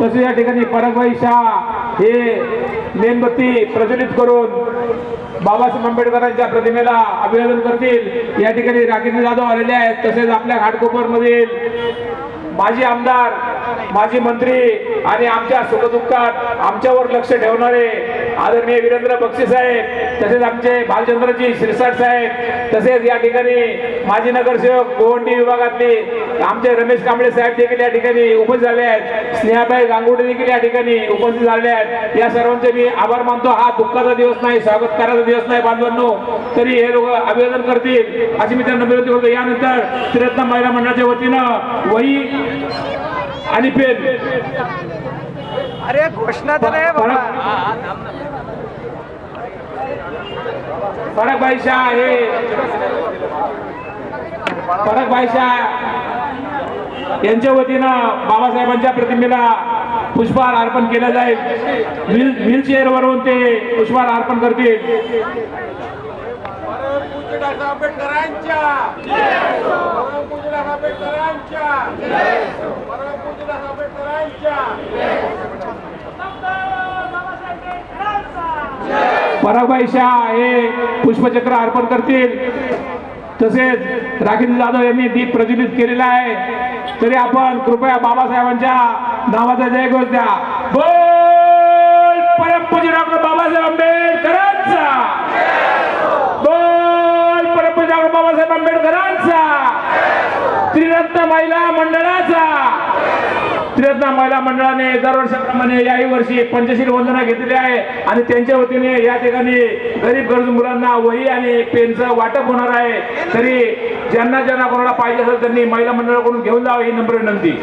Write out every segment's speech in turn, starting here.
तसेच या ठिकाणी परगबाई शाह हे मेणबत्ती प्रज्वलित करून बाबासाहेब आंबेडकरांच्या प्रतिमेला अभिवादन करतील. या ठिकाणी राकेश जाधव आलेले आहेत. तसेच आपल्या घाटकोपर मधील माजी आमदार माजी मंत्री आणि आमच्या सुखदुःखात आमच्यावर लक्ष ठेवणारे आदरणीय वीरेंद्र बक्षी साहेब तसेच आमचे भालचंद्रजी शिरसाट साहेब तसेच या ठिकाणी माजी नगरसेवक गोवंडी विभागातले आमचे रमेश कांबळे साहेब देखील या ठिकाणी उपस्थित झाले आहेत. स्नेहाबाई गांगुडे देखील या ठिकाणी उपस्थित झाले आहेत. या सर्वांचे मी आभार मानतो. हा दुःखाचा दिवस नाही स्वागत करायचा दिवस नाही बांधवांनो. तरी हे लोक अभिवादन करतील. अशी मी त्यांना विनंती करतो. यानंतर त्रिरत्न महिला मंडळाच्या वतीनं वही आणि पेन. अरे घोषणा तर आहे बाबा. फरक भाई शाह हे फरक भाई शाह. यांच्या वतीनं बाबासाहेबांच्या प्रतिमेला पुष्पहार अर्पण केलं जाईल. व्हील व्हीलचेअर वरून ते पुष्पहार अर्पण करतील. पूजनाथ आंबेडकरांच्या. परम पूजनाथ आंबेडकरांच्या. परम पूजनाथ आंबेडकरांच्या. पराबाई शाह हे पुष्पचक्र अर्पण करतील. तसेच राखील जाधव यांनी दीप प्रज्वलित केलेला आहे. तरी आपण कृपया बाबासाहेबांच्या नावाचा जय घोष द्या. बोल परमपूज्य डॉक्टर बाबासाहेब आंबेडकरांचा बोल परमपूज्य डॉक्टर बाबासाहेब आंबेडकरांचा. त्रिरत्न महिला मंडळाचा. त्रिरत्न महिला मंडळाने दरवर्षाप्रमाणे याही वर्षी पंचशील वंदना घेतलेली आहे. आणि त्यांच्या वतीने या ठिकाणी गरीब गरजू मुलांना वही आणि पेनचं वाटप होणार आहे. तरी ज्यांना ज्यांना कोणाला पाहिजे असेल त्यांनी महिला मंडळाकडून घेऊन जावं ही नम्र विनंती.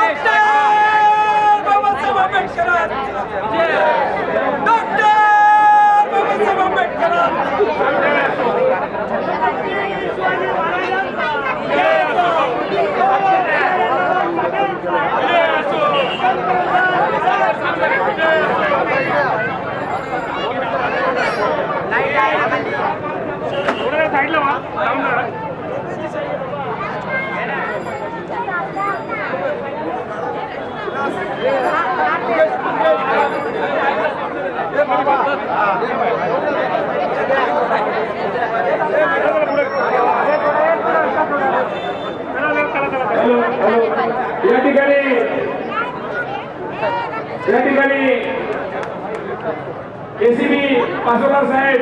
डॉक्टर बाबासाहेब आंबेडकरांचा डॉक्टर बाबासाहेब आंबेडकरांचा हॅलो हॅलो या ठिकाणी या ठिकाणी एसीबी पासोदार साहेब.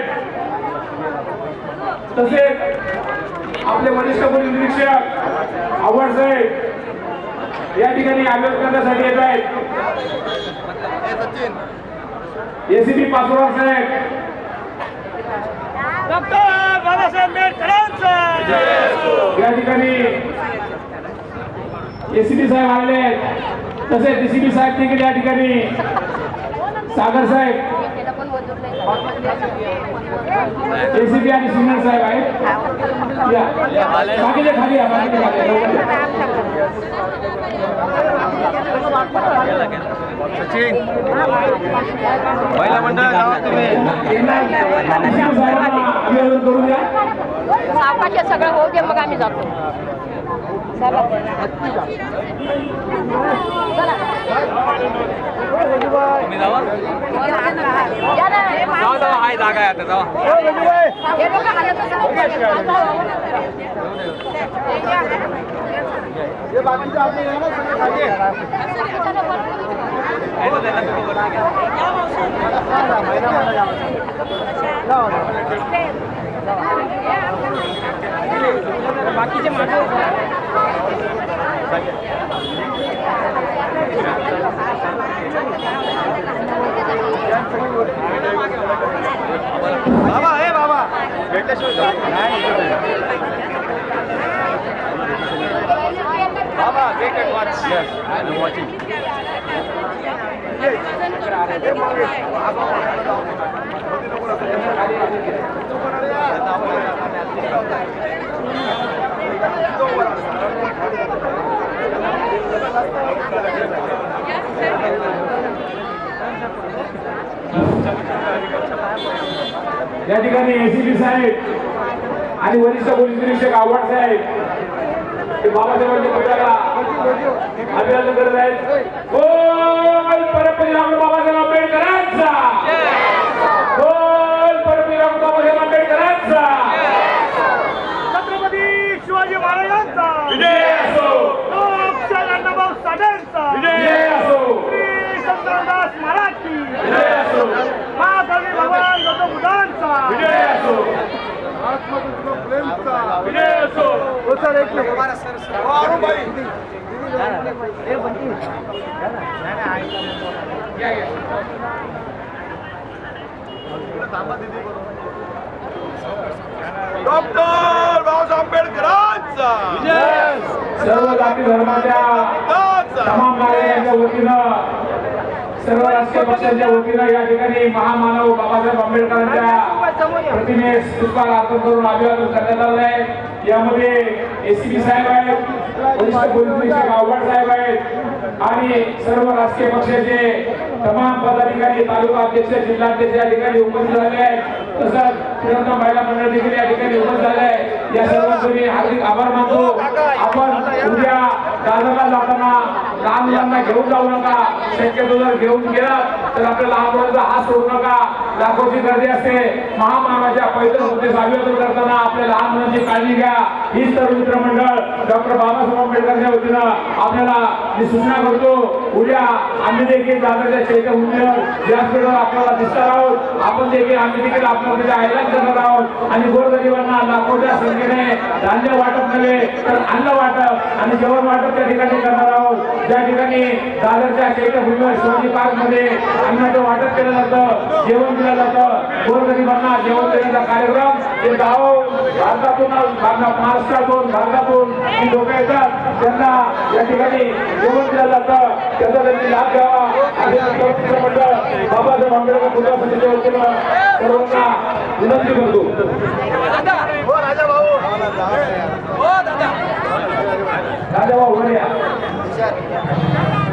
तसेच आपले वरिष्ठ पोलीस निरीक्षक आव्हाड साहेब या ठिकाणी अभिवाद करण्यासाठी येत आहेत. एसीबी पासोदार साहेब. डॉक्टर बाबासाहेब आंबेडकरांचा. या ठिकाणी एसीबी साहेब आहेत. तसेच डीसीबी साहेब देखील या ठिकाणी. सागर साहेब. एसीबी आणि सिनियर साहेब आहेत. या. बाकीचे खाली या बाकीचे. महिला मंडळ अभिवादन द्या सगळं होऊ दे मग आम्ही जातो. चला. जागा आहे आता बाकीचे बाबा हे बाबा. भेटल्याशिवाय बाबा wait and watch yes I am watching या ठिकाणी एसीपी साहेब आणि वरिष्ठ पोलीस निरीक्षक आव्हाड साहेब ते बाबासाहेबांच्या पुतळ्याला अभिवादन करत आहेत. बोल परमपूज्य बाबासाहेब आंबेडकरांचा! बोल परमपूज्य बाबासाहेब आंबेडकरांचा! विजय असो विजय असो डॉक्टर बाबासाहेब आंबेडकरांचा. सर्व जाती धर्माच्या तमाम नागरिकांच्या वतीनं सर्व राजकीय पक्षांच्या वतीनं या ठिकाणी महामानव बाबासाहेब आंबेडकरांच्या प्रतिमेस पुष्पाला अर्पण करून अभिवादन करण्यात आलं आहे. यामध्ये एसीबी साहेब आहेत वरिष्ठ पोलीस निरीक्षक आव्हाड साहेब आहेत आणि सर्व राजकीय पक्षाचे तमाम पदाधिकारी तालुका अध्यक्ष जिल्हाध्यक्ष या ठिकाणी उपस्थित झाले आहेत. तसंच तिरंगा महिला मंडळ देखील या ठिकाणी उपस्थित झाले आहे. या सर्वांचे मी हार्दिक आभार मानतो. आपण उद्या दादरला जाताना मुलांना घेऊन जाऊ नका. शक्यतो जर घेऊन गेला तर आपल्या लहान मुलांचा हात सोडू नका. लाखोची गर्दी असते. महामानाच्या पैदल होते अभिवादन करताना आपल्या लहान मुलांची काळजी घ्या. हीच तर मित्रमंडळ डॉक्टर बाबासाहेब आंबेडकरच्या वतीनं आपल्याला मी सूचना करतो. उद्या आम्ही देखील दादरच्या चैत्य भूमीवर व्यासपीठावर आपल्याला दिसणार आहोत. आपण देखील आम्ही देखील आपल्याला तिथे ऐलान करणार आहोत. आणि गोरगरिबांना लाखोच्या संख्येने धान्य वाटप नव्हे तर अन्न वाटप आणि जेवण वाटप त्या ठिकाणी करणार आहोत. ज्या ठिकाणी ठिकाणी दादरच्या चैत्य शिवाजी पार्कमध्ये अन्नाचं वाटप केलं जातं जेवण दिलं जातं. गोरगरिबांना जेवण देण्याचा कार्यक्रम हे गाव भारतातून महाराष्ट्रातून भारतातून ही लोक येतात. त्यांना या ठिकाणी जेवण दिलं जातं. त्याचा त्यांनी लाभ घ्यावा. असे मित्र मंडळ बाबासाहेब आंबेडकर पुतळा समितीच्या वतीनं सर्वांना विनंती करतो. हो राजा. भाऊ हो राजा. भाऊ नमस्कार